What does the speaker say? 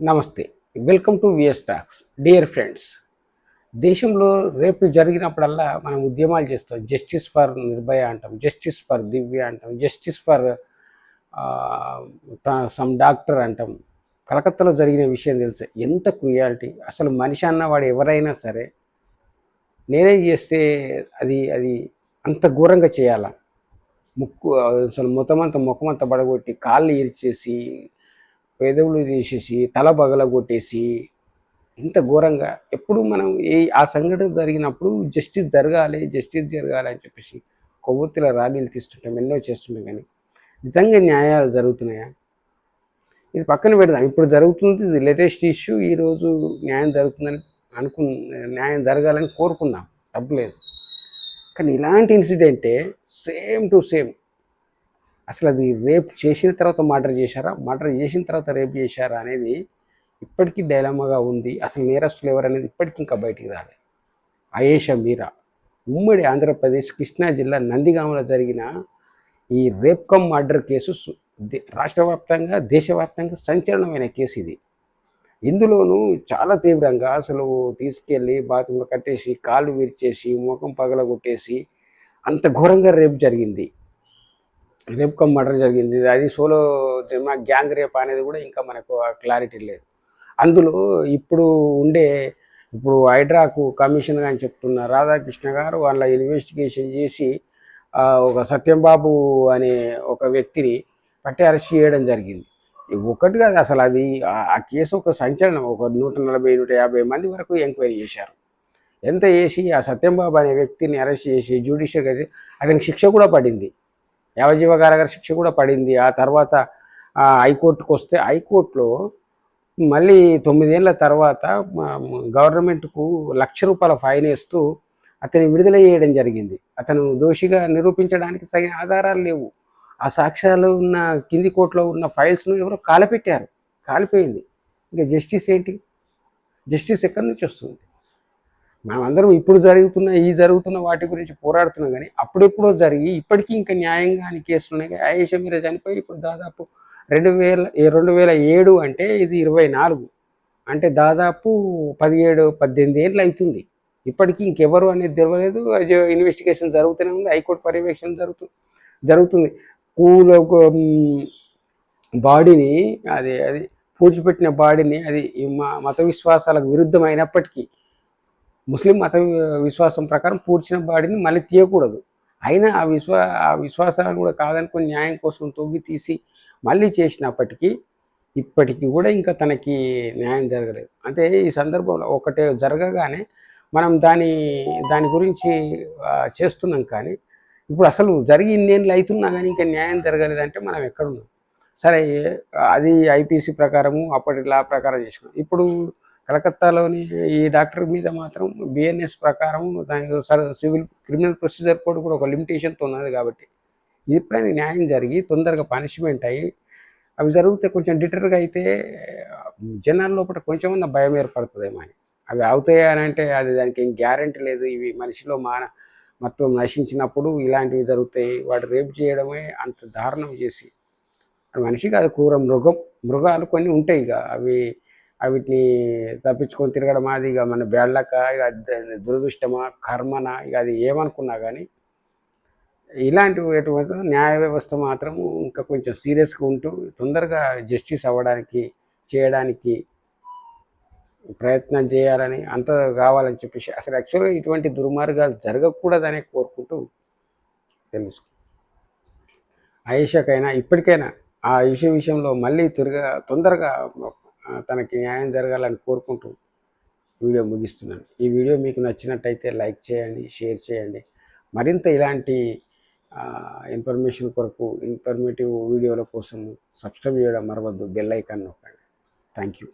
నమస్తే. Welcome to VS talks dear friends దేశంలో రేపు జరిగినప్పుడల్లా మనం ఉద్యమాలు చేస్తాం. జస్టిస్ ఫర్ నిర్భయ అంటాం జస్టిస్ ఫర్ దివ్య అంటాం జస్టిస్ ఫర్ సమ్ డాక్టర్ అంటాం. కలకత్తాలో జరిగిన విషయం తెలుసా? ఎంత క్రుయాలిటీ. అసలు మనిషి అన్నవాడు ఎవరైనా సరే నేనేం చేస్తే అది అది అంత ఘోరంగా చేయాలా? ముక్కు అసలు మొత్తం అంతా ముఖం పడగొట్టి కాళ్ళు ఇరిచేసి పెదవులు తీసేసి తల పగలగొట్టేసి ఇంత ఘోరంగా ఎప్పుడు మనం ఏ ఆ సంఘటన జరిగినప్పుడు జస్టిస్ జరగాలి జస్టిస్ జరగాలి అని చెప్పేసి కొవ్వొత్తుల ర్యాలీలు తీస్తుంటాం ఎన్నో చేస్తుంటాం కానీ. నిజంగా న్యాయాలు జరుగుతున్నాయా? ఇది పక్కన పెడదాం. ఇప్పుడు జరుగుతుంది ఇది లేటెస్ట్ ఇష్యూ ఈరోజు న్యాయం జరుగుతుందని అనుకు న్యాయం జరగాలని కోరుకున్నాం తప్పలేదు. కానీ ఇలాంటి ఇన్సిడెంటే సేమ్ టు సేమ్ అసలు అది రేప్ చేసిన తర్వాత మర్డర్ చేశారా? మర్డర్ చేసిన తర్వాత రేప్ చేశారా అనేది ఇప్పటికీ డైలమాగా ఉంది. అసలు నేరస్తులు ఎవరనేది ఇప్పటికీ ఇంకా బయటికి రాలేదు. ఆయేష మీరా. ఉమ్మడి ఆంధ్రప్రదేశ్ కృష్ణా జిల్లా నందిగామలో జరిగిన ఈ రేప్ కమ్ మర్డర్ కేసు దే- రాష్ట్ర వ్యాప్తంగా దేశవ్యాప్తంగా సంచలనమైన కేసు ఇది. ఇందులోనూ చాలా తీవ్రంగా అసలు తీసుకెళ్ళి బాత్రూంలో కట్టేసి కాళ్ళు విరిచేసి ముఖం పగలగొట్టేసి అంత ఘోరంగా రేపు జరిగింది. రేప్ కమ్ మర్డర్ జరిగింది. అది సోలో గ్యాంగ్ రేప్ అనేది కూడా ఇంకా మనకు క్లారిటీ లేదు. అందులో ఇప్పుడు ఉండే ఇప్పుడు హైడ్రాకు కమిషన్ అని చెప్తున్న రాధాకృష్ణ గారు వాళ్ళ ఇన్వెస్టిగేషన్ చేసి ఒక సత్యంబాబు అనే ఒక వ్యక్తిని పట్టి అరెస్ట్ చేయడం జరిగింది. ఒకటి కాదు అసలు అది ఆ- కేసు ఒక సంచలనం. ఒక నూట నలభై నూట యాభై మంది వరకు ఎంక్వైరీ చేశారు. ఎంత చేసి ఆ సత్యంబాబు అనే వ్యక్తిని అరెస్ట్ చేసి జ్యుడిషియల్ కలిసి అతనికి శిక్ష కూడా పడింది. యావజీవ కారాగార శిక్ష కూడా పడింది. ఆ తర్వాత ఆ, హైకోర్టుకు వస్తే హైకోర్టులో మళ్ళీ తొమ్మిదేళ్ళ తర్వాత గవర్నమెంట్కు లక్ష రూపాయల ఫైన్ వేస్తూ అతని విడుదల చేయడం జరిగింది. అతను దోషిగా నిరూపించడానికి సరైన ఆధారాలు లేవు. ఆ సాక్ష్యాలు ఉన్న కింది కోర్టులో ఉన్న ఫైల్స్ను ఎవరో కాలపెట్టారు. కాలిపోయింది. ఇంకా జస్టిస్ ఏంటి? జస్టిస్ ఎక్కడి నుంచి వస్తుంది? మనం అందరం ఇప్పుడు జరుగుతున్న ఈ జరుగుతున్న వాటి గురించి పోరాడుతున్నాం కానీ అప్పుడెప్పుడో జరిగి ఇప్పటికీ ఇంకా న్యాయంగా అని కేసులు ఉన్నాయి. ఆయేషా మీరే చనిపోయి ఇప్పుడు దాదాపు రెండు వేల రెండు వేల ఏడు అంటే ఇది ఇరవై నాలుగు. అంటే దాదాపు పదిహేడు పద్దెనిమిది ఏళ్ళు అవుతుంది. ఇప్పటికీ ఇంకెవరు అనేది తెలియలేదు అది ఇన్వెస్టిగేషన్ జరుగుతూనే ఉంది. హైకోర్టు పర్యవేక్షణ జరుగుతుంది జరుగుతుంది. కూల బాడీని అది అది పూడ్చిపెట్టిన బాడీని అది మా మత విశ్వాసాలకు విరుద్ధమైనప్పటికీ ముస్లిం మత విశ్వాసం ప్రకారం పూడ్చిన బాడీని మళ్ళీ తీయకూడదు. అయినా ఆ విశ్వా ఆ విశ్వాసాలను కూడా కాదనుకుని న్యాయం కోసం తొవ్వి తీసి మళ్ళీ చేసినప్పటికీ ఇప్పటికీ కూడా ఇంకా తనకి న్యాయం జరగలేదు. అంటే ఈ సందర్భంలో ఒకటే జరగగానే మనం దాని దాని గురించి చేస్తున్నాం కానీ ఇప్పుడు అసలు జరిగి ఇన్నేళ్ళు అవుతున్నా కానీ ఇంకా న్యాయం జరగలేదంటే మనం ఎక్కడున్నాం సరే అది ఐపీసీ ప్రకారము అప్పటి లా ప్రకారం చేసుకున్నాం. ఇప్పుడు కలకత్తాలోని ఈ డాక్టర్ మీద మాత్రం బిఎన్ఎస్ ప్రకారం దాని సివిల్ క్రిమినల్ ప్రొసీజర్ కోడ్ కూడా ఒక లిమిటేషన్తో ఉన్నది కాబట్టి ఎప్పుడైనా న్యాయం జరిగి తొందరగా పనిష్మెంట్ అయ్యి అవి జరిగితే కొంచెం డిటర్గా అయితే జనాల లోపల కొంచెమన్నా భయం ఏర్పడుతుందేమో అని. అవి అవుతాయా అని అంటే అది దానికి ఏం గ్యారంటీ లేదు. ఇవి మనిషిలో మాన మొత్తం నశించినప్పుడు ఇలాంటివి జరుగుతాయి. వాటి రేపు చేయడమే అంత దారుణం చేసి మనిషికి అది క్రూర మృగం మృగాలు కొన్ని ఉంటాయి ఇక. అవి వీటిని తప్పించుకొని తిరగడం అది ఇక మన బేళ్ళక ఇక దురదృష్టమా? కర్మనా? ఇక అది ఏమనుకున్నా కానీ ఇలాంటివి ఎటువంటి న్యాయ వ్యవస్థ మాత్రము ఇంకా కొంచెం సీరియస్గా ఉంటూ తొందరగా జస్టిస్ అవ్వడానికి చేయడానికి ప్రయత్నం చేయాలని అంత కావాలని చెప్పేసి అసలు యాక్చువల్గా ఇటువంటి దుర్మార్గాలు జరగకూడదనే కోరుకుంటూ తెలుసు. ఆయేషాకైనా ఇప్పటికైనా ఆ ఇష్యూ విషయంలో మళ్ళీ తిరగ తొందరగా తనకి న్యాయం జరగాలని కోరుకుంటూ వీడియో ముగిస్తున్నాను. ఈ వీడియో మీకు నచ్చినట్టయితే లైక్ చేయండి షేర్ చేయండి. మరింత ఇలాంటి ఇన్ఫర్మేషన్ కొరకు ఇన్ఫర్మేటివ్ వీడియోల కోసం సబ్స్క్రైబ్ చేయడం మరవద్దు బెల్ ఐకాన్ నొక్కండి. Thank you.